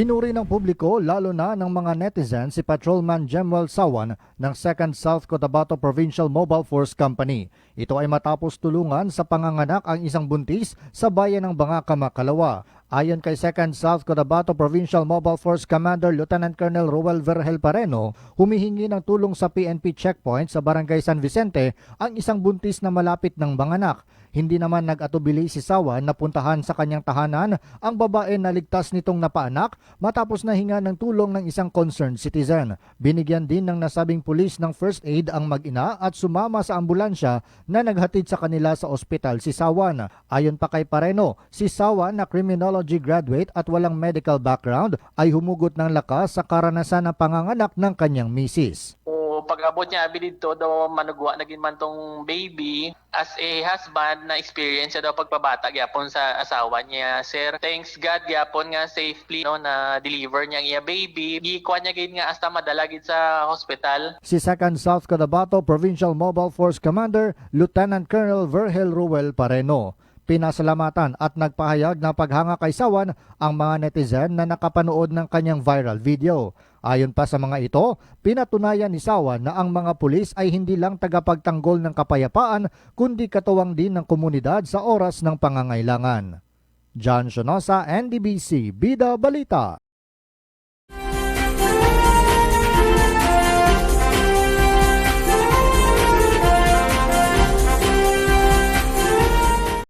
Pinuri ng publiko lalo na ng mga netizen si Patrolman Jemuel Sawan ng 2nd South Cotabato Provincial Mobile Force Company. Ito ay matapos tulungan sa panganganak ang isang buntis sa bayan ng Bangaka, Makalawa. Ayon kay 2nd South Cotabato Provincial Mobile Force Commander Lieutenant Colonel Roel Vergel Pareno, humihingi ng tulong sa PNP checkpoint sa Barangay San Vicente ang isang buntis na malapit ng banganak. Hindi naman nag-atubili si Sawan na puntahan sa kanyang tahanan ang babae na ligtas nitong napaanak matapos na hinga ng tulong ng isang concerned citizen. Binigyan din ng nasabing pulis ng first aid ang mag-ina at sumama sa ambulansya na naghatid sa kanila sa ospital si Sawan. Ayon pa kay Pareno, si Sawan na criminology graduate at walang medical background ay humugot ng lakas sa karanasan ng panganganak ng kanyang misis. O pag-abot niya abi dito daw manugwa naging man tong baby as a husband na experience siya daw pagpabata gyapon sa asawa niya sir thanks God gyapon nga safely no na deliver niya ang iya baby gikuha niya gid nga hasta madala gid sa hospital si 2nd South Cotabato Provincial Mobile Force Commander Lieutenant Colonel Vergel Ruel Pareno. Pinasalamatan at nagpahayag na paghanga kay Sawan ang mga netizen na nakapanood ng kanyang viral video. Ayon pa sa mga ito, pinatunayan ni Sawan na ang mga pulis ay hindi lang tagapagtanggol ng kapayapaan kundi katuwang din ng komunidad sa oras ng pangangailangan. John Shonosa, NDBC, Bida Balita.